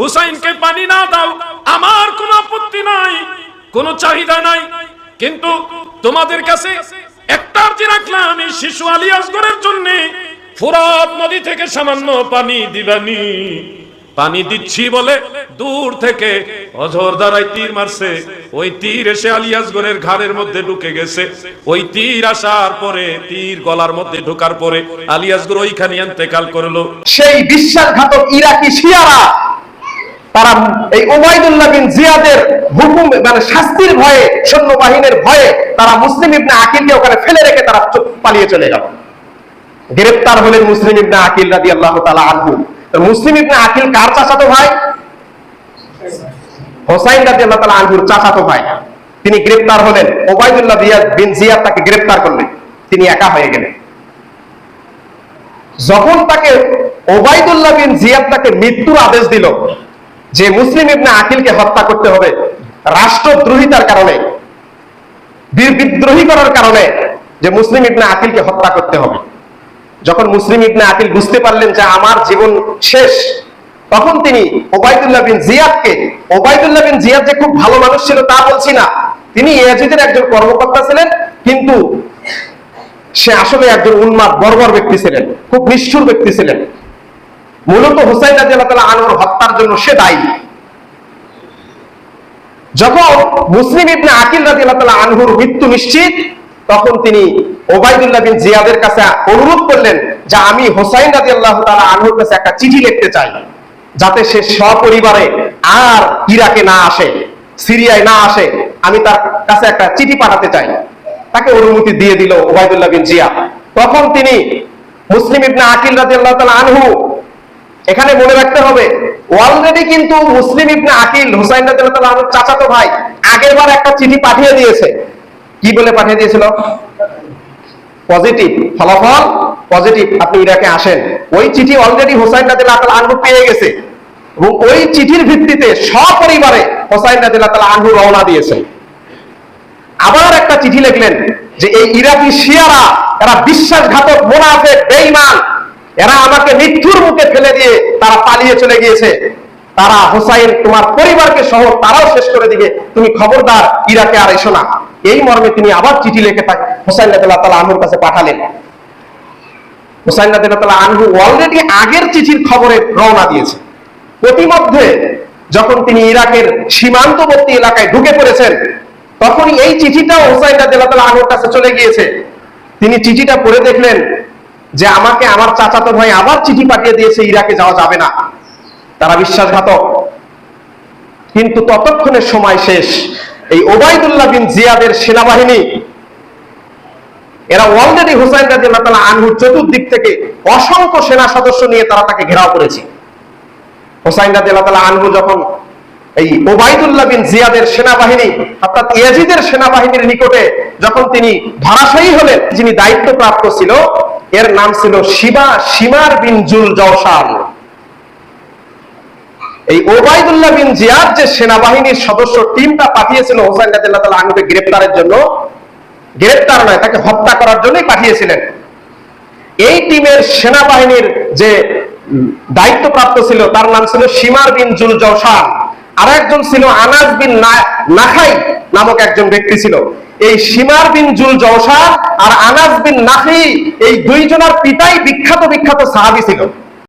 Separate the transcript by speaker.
Speaker 1: হুসাইনকে পানি না দাও, আমার কোনো আপত্তি নাই, কোনো চাহিদা নাই। কিন্তু তোমাদের কাছে একটা আর্জি রাখলাম শিশু আলী আসগরের জন্য। নদী থেকে সামান্য পানি দিবানি। পানি দিচ্ছি বলে দূর থেকে অঝর তীর মারছে। ওই তীর এসে আলিয়াসগড়ের ঘাড়ের মধ্যে ঢুকে গেছে। ওই তীর আসার পরে, তীর গলার মধ্যে ঢোকার পরে আলিয়াসগড় ওইখানে ইন্তেকাল করল।
Speaker 2: সেই বিশ্বাসঘাতক ইরাকি শিয়ারা তারা এই ওবায়দুল্লাহ বিন জিয়াদের হুকুম মানে শাস্তির ভয়ে, সৈন্যবাহিনীর ভয়ে তারা মুসলিম ইবনে আকিলকে ওখানে ফেলে রেখে তারা পালিয়ে চলে গেল। গ্রেফতার হলেন মুসলিম ইবনে আকিল রাদিয়াল্লাহু তাআলা আনহু। মুসলিম ইবনে আকিল কার চাচাতো ভাই? হোসাইন রাদিয়াল্লাহু তাআলা আনহুর চাচাতো ভাই। তিনি গ্রেফতার হলেন। ওবায়দুল্লাহ বিয়া- বিন জিয়াদ তাকে গ্রেফতার করলেন। তিনি একা হয়ে গেলেন। যখন তাকে ওবায়দুল্লাহ বিন জিয়াদ তাকে মৃত্যুর আদেশ দিল যে মুসলিম ইবনে আকিলকে হত্যা করতে হবে, রাষ্ট্রদ্রোহিতার কারণে, বীর বিদ্রোহী করার কারণে যে মুসলিম ইবনে আকিলকে হত্যা করতে হবে। যখন মুসলিম ইবনে আকিল বুঝতে পারলেন যে আমার জীবন শেষ, তখন তিনি ওবায়দুল্লাহ বিন জিয়াদকে, ওবায়দুল্লাহ বিন জিয়াদ যে খুব ভালো মানুষ ছিল তা বলছি না। তিনি ইয়াজিদের একজন কর্মকর্তা ছিলেন, কিন্তু সে আসলে একজন উন্মাদ, বর্বর ব্যক্তি ছিলেন, খুব নিষ্ঠুর ব্যক্তি ছিলেন। মূলত হুসাইন রাজিয়াল্লাহ আনহুর হত্যার জন্য সে দায়ী। যখন মুসলিম ইবনে আকিল রাদিয়াল্লাহু আনহুর মৃত্যু নিশ্চিত, তখন তিনি ওবাইদুল্লাহ বিন জিয়াদের কাছে অনুরোধ করলেন যে আমি হোসাইন রাদিয়াল্লাহু তাআলা আনহুর কাছে একটা চিঠি লিখতে চাই, যাতে সে সপরিবারে আর ইরাকে না আসে, সিরিয়ায় না আসে, আমি তার কাছে একটা চিঠি পাঠাতে চাই। তাকে অনুমতি দিয়ে দিল ওবাইদুল্লাহ বিন জিয়া। তখন তিনি মুসলিম ইবনে আকিল রাদিয়াল্লাহু তাআলা আনহু এখানে মনে রাখতে হবে অলরেডি কিন্তু মুসলিম ইবনে আকিল, হুসাইন রাদিয়াল্লাহু আনহুর চাচাতো ভাই আগের বার একটা চিঠি পাঠিয়ে দিয়েছে। কি বলে পাঠিয়ে দিয়েছিল? পজিটিভ ফলাফল পজিটিভ আপনি ইরাকে আসেন। ওই চিঠি অলরেডি হুসাইন রাদিয়াল্লাহু আনহু পেয়ে গেছে। এবং ওই চিঠির ভিত্তিতে সপরিবারে হুসাইন রাদিয়াল্লাহু আনহু রওনা দিয়েছে। আবার একটা চিঠি লিখলেন যে, এই ইরাকি শিয়ারা এরা বিশ্বাসঘাতক মুনাফেক, বেঈমান এরা আমাকে মৃত্যুর মুখে ফেলে দিয়ে তারা পালিয়ে চলে গিয়েছে। তারা হোসাইন তোমার পরিবারকে সহ তারাও শেষ করে দিবে। তুমি খবরদার, ইরাকে আর এসো না। এই মর্মে তিনি আবার চিঠি লিখে তাকে হোসাইন রাদিয়াল্লাহু তাআলা আনহুর কাছে পাঠালেন। হোসাইন রাদিয়াল্লাহু তাআলা আনহু অলরেডি আগের চিঠির খবরে রওনা দিয়েছে। প্রতিমধ্যে যখন তিনি ইরাকের সীমান্তবর্তী এলাকায় ঢুকে পড়েছেন, তখনই এই চিঠিটাও হোসাইন রাদিয়াল্লাহু তাআলা আনহুর কাছে চলে গিয়েছে। তিনি চিঠিটা পড়ে দেখলেন যে আমাকে আমার চাচাতো ভাই আবার চিঠি পাঠিয়ে দিয়েছে, ইরাকে যাওয়া যাবে না। তারা বিশ্বাসঘাতক। কিন্তু ততক্ষণের সময় শেষ। এই ওবায়দুল্লাহ বিন জিয়াদের সেনাবাহিনী, এরা অলরেডি হুসাইন রাদিয়াল্লাহু তাআলা আনহুর চতুর্দিক থেকে অসংখ্য সেনা সদস্য নিয়ে তারা তাকে ঘেরাও করেছে। হুসাইন রাদিয়াল্লাহু তাআলা আনহু যখন এই ওবাইদুল্লাহ বিন জিয়াদের সেনাবাহিনী, অর্থাৎ ইয়াজিদের সেনাবাহিনীর নিকটে যখন তিনি ধরাশায়ী হলেন, যিনি দায়িত্বপ্রাপ্ত ছিল এর নাম ছিল শিবা সীমার বিন জুল জওসান এই ওবাইদুল্লাহ বিন জিয়াদ যে সেনাবাহিনীর সদস্য টিমটা পাঠিয়েছিল হোসাইন রাদিয়াল্লাহু তাআলা আনহুকে গ্রেফতারের জন্য গ্রেফতার নয়, তাকে হত্যা করার জন্যই পাঠিয়েছিলেন। এই টিমের সেনাবাহিনীর যে দায়িত্বপ্রাপ্ত ছিল, তার নাম ছিল সীমার বিন জুল জওসান আর একজন ছিল আনাস বিন নাখাই নামক একজন ব্যক্তি ছিল। এই সীমার বিন জুল জওসান আর আনাস বিন নাখি এই দুইজনের পিতাই বিখ্যাত বিখ্যাত সাহাবি ছিল।